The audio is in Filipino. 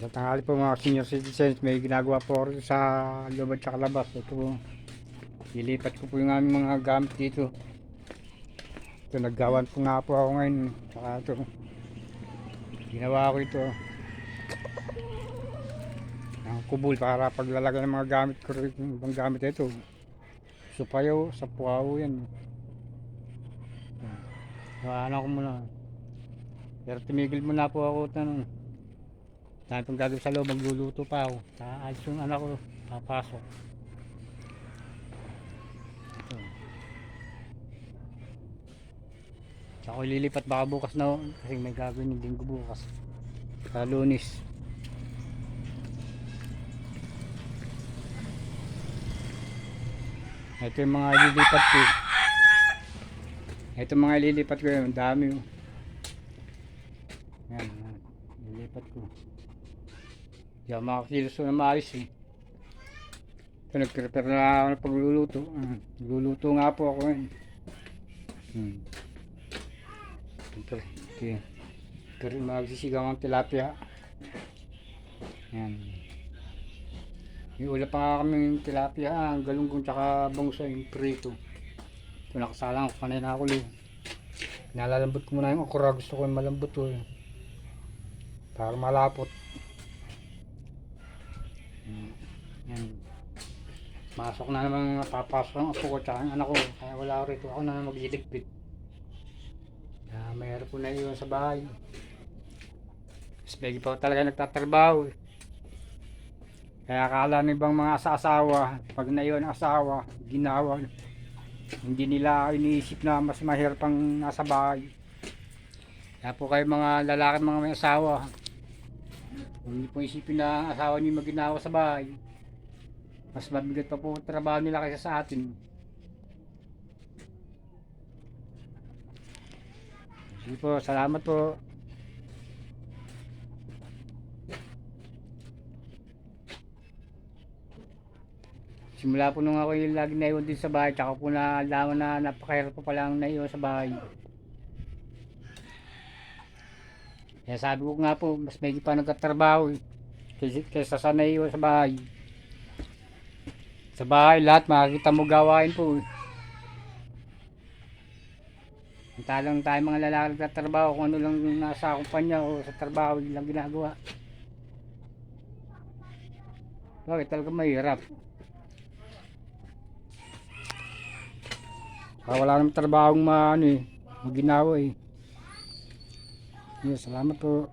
Sa tanghali po mga senior citizens, may ginagawa po ako sa loob at sa labas. Ito po, lilipat ko po yung aming mga gamit dito. Ito, naggawan po nga po ako ngayon. Saka ito, ginawa ko ito. Ang kubul para paglalagay ng mga gamit ko yung ibang gamit ito. Supayo, sa puwaw yan. So, ano ko muna. Pero tumigil muna po ako tanong. Dahil pang gagawin sa loob, magluluto pa ako. Taayos yung anak ko, papasok. Ito. Ako lilipat baka bukas na, ho, kasi may gagawin yung linggo bukas. Sa lunis. Ito yung mga lilipat ko. Ito mga lilipat ko yun, dami oh. Yan. Lilipat ko. Hindi ako makakilos na maayos eh. Ito, nag-prepare na ako ng pagluluto. Ah, Nagluluto nga po ako eh. Hmm. Ito, okay. Ito rin magsisigaw ng tilapia. Yan. Yung ula pa nga kami yung tilapia, ah, ang galunggong tsaka bangsa yung prito. Ito nakasalang ako kanina ako lang. Nalalambot ko muna yung okra, gusto ko yung malambot to eh. Para malapot. Yan. Masok na naman papasok ang apo ko tsaka ang anak ko. Kaya wala ako rito. Ako na magliligpit. Kaya mayroon ko na iwan sa bahay. Mas bagi pa talaga nagtatrabaho eh. Kaya akala ng ibang mga asa-asawa, pag naiwan ang asawa, ginawa. Hindi nila iniisip na mas mahirap ang nasa bahay. Kaya po kayo mga lalaki mga may asawa, hindi po isipin na asawa niyo maginawa sa bahay. Mas mabigat pa po trabaho nila kaysa sa atin. Sige po, salamat po. Simula po nung ako yung lagi naiwan din sa bahay, tsaka po na alaman na napakahirap po pala ang naiwan sa bahay. Kaya sabi ko nga po, mas may pa nagtatrabaho eh. Kaysa, kaysa sa naiwan sa bahay. Sa bahay, lahat makikita mo gawain po. Talang tayo mga lalaki nagtatrabaho kung ano lang nasa kumpanya o sa trabaho lang ginagawa. Bakit talaga mahirap? Kaya wala namang trabaho ma ano eh, maginawa eh. Yes, salamat po.